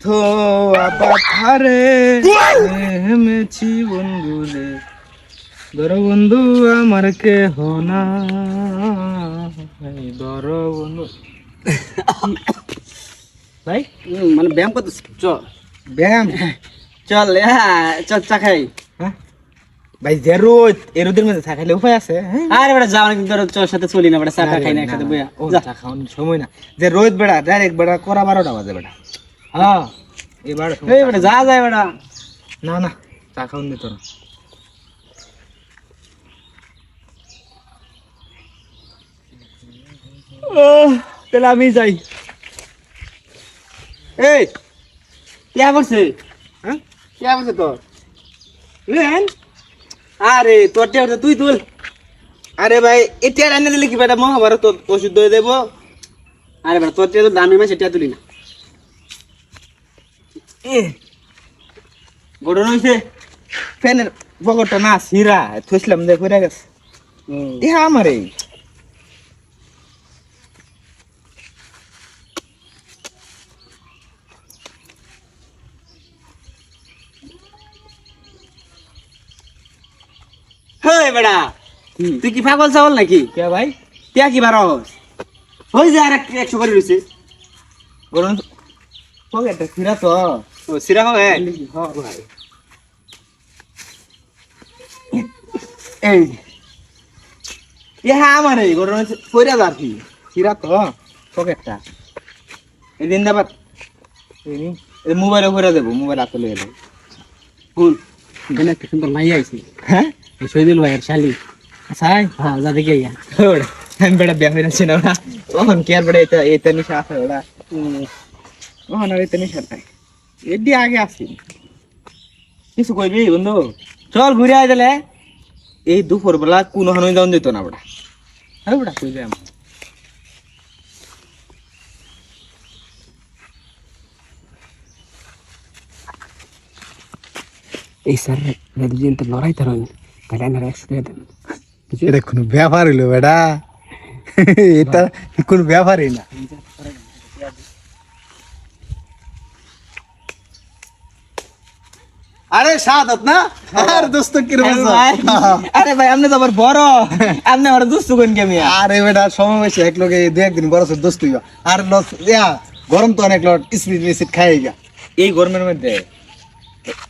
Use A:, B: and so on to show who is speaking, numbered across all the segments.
A: তো আপাথারে হেমেছি বন্ধুলে। ধর বন্ধু আমার কে হনা ধর বন্ধু। ভাই?
B: মানে ব্যায়াম করতে চল
A: ব্যায়াম?
B: চল হ্যাঁ চল চা খাই।
A: হ্যাঁ? ভাই যে রোদ এ রোদের মধ্যে থাকাইলে উপায় আছে হ্যাঁ?
B: আরে বেটা যাও অনেকদিন ধরে চল সাথে চলি না বেটা চা খাই না একসাথে বইয়া
A: ও চা খাওয়ানোর সময় না। যে রোদ বেড়া ডাইরেক্ট বেড়া করা বারোটা বাজে বেড়া হ্যাঁ। এবার
B: এই বেটা যা যায় বেটা।
A: না না চা খাওয়ান দিত না
B: তাহলে আমি যাই। এই কে করছে
A: হ্যাঁ?
B: কে করছে তোর? লেন? আরে তোর টেউটা তুই তুল।
A: আরে ভাই এটা রান্না দিলে কি বেটা মহাভারত ওষুধ দিয়ে দেবো?
B: আরে বেটা তোর টেউটা দামি মাছ এটা তুলি না।
A: গড়ন হয়েছে ফ্যানের পকেটটা না সিরা থইছিলাম দেখ হয়ে গেছে। ইহা আমার। এই
B: হে তুই কি পাগল চাवल নাকি?
A: কে ভাই?
B: তিয়া কি বারস? হই যা আর একশো করে রয়েছে
A: গড়ন পকেটটা সিরা তো।
B: ও সিরা হবে
A: এই ইহা আমার এই যাচ্ছি সিরা তো? পকেটটা। এই দিন দাবার। মোবাইলে করে দেবো মোবাইল আসলে এলো
B: শুন এখানে একটা সুন্দর মাই আইছি।
A: হ্যাঁ?
B: শহীদুল ভাইয়ের শালি।
A: সাই
B: হ্যাঁ যা দেখে আইয়া।
A: ওরা আমি বেড়া বিয়া হয়ে যাচ্ছি না। ওরা তখন কি আর বেড়া এটা এটা নিশা আছে ওরা তখন আর এটা নিশা নাই। এডি আগে আসি কিছু কইবি বন্ধু? চল ঘুরে আয় তাহলে। এই দুপুর বেলা কোনো হানুই যাওন দিত না বেড়া আরে বেড়া কই যাই
B: এই স্যার দুজন তো লড়াই তারন তাহলে আমার একশো টাকা দেন
C: এটা কোনো ব্যাপার হইল বেটা। এটা কোনো ব্যাপারই না। আরে সাদত না? আর দোস্ত কি
A: আরে ভাই। আপনি তো আবার বড়। আপনি আমার দুস্তু কোন কে মিয়া?
C: আরে বেটা সমাবেশে এক লোকে দু একদিন বড় ছোট দোস্ত হইবা আর লস ইয়া গরম তো অনেক লট স্পিড মিসিট খাই গা
A: এই গরমের মধ্যে?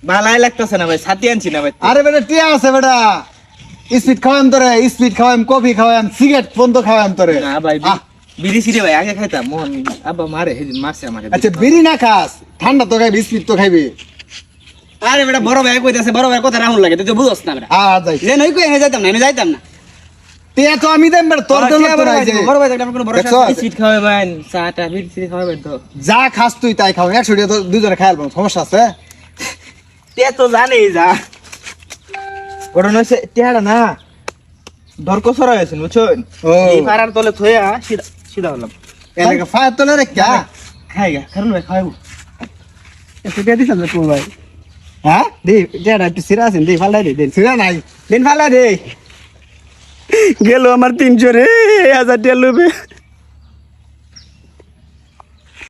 A: ভালাই লাগতেছে না ভাই ছাতি আনছি না ভাই।
C: আরে বেটা টিয়া আছে বেটা। স্পিড খাওয়াম তোরে স্পিড খাওয়াম কফি খাওয়াম সিগারেট বন্ধ খাওয়াম তোরে।
A: না ভাই বিড়ি সিরে ভাই আগে খাইতাম। মোহন আব্বা মারে মারছে আমাকে।
C: আচ্ছা বিড়ি না খাস ঠান্ডা তো খাইবি স্পিড তো খাইবি।
B: আরে বেটা বড় ভাই কইতাছে বড় ভাই কথা রাহুল লাগে তুই তো বুঝছ না বেটা।
C: আ যাই
B: যে নই কই আমি যাইতাম না আমি যাইতাম না।
C: টিয়া তো আমি দেম বেটা তোর জন্য তো নাই যে।
B: বড় ভাই আমার কোনো ভরসা
C: দেখছ?
B: নাই।
A: বিস্কিট খাওয়াবেন চাটা বিড়ি সিরে খাওয়াবেন তো।
C: যা খাস তুই তাই খাও একশো টাকা তো দুজনে খাই আলবাম সমস্যা আছে?
A: তে তো জানি যা। ঘটনা হচ্ছে টেহারা না দরক সরা হয়েছে বুঝছেন এই পাড়ার তলে থইয়া সিধা সিধা হলাম।
C: এলাকা ফায়ার তোলে রে ক্যা
A: খাই গা কারণ ভাই খাইবো
B: একশো টাকা দিছিলাম তো ভাই?
C: হ্যাঁ?
B: দে যেটা একটু সিরা আছেন, দে
C: নাই।
B: দিন ফালা দে। গেল আমার তিনশো রে, হাজার টাকা লোবে।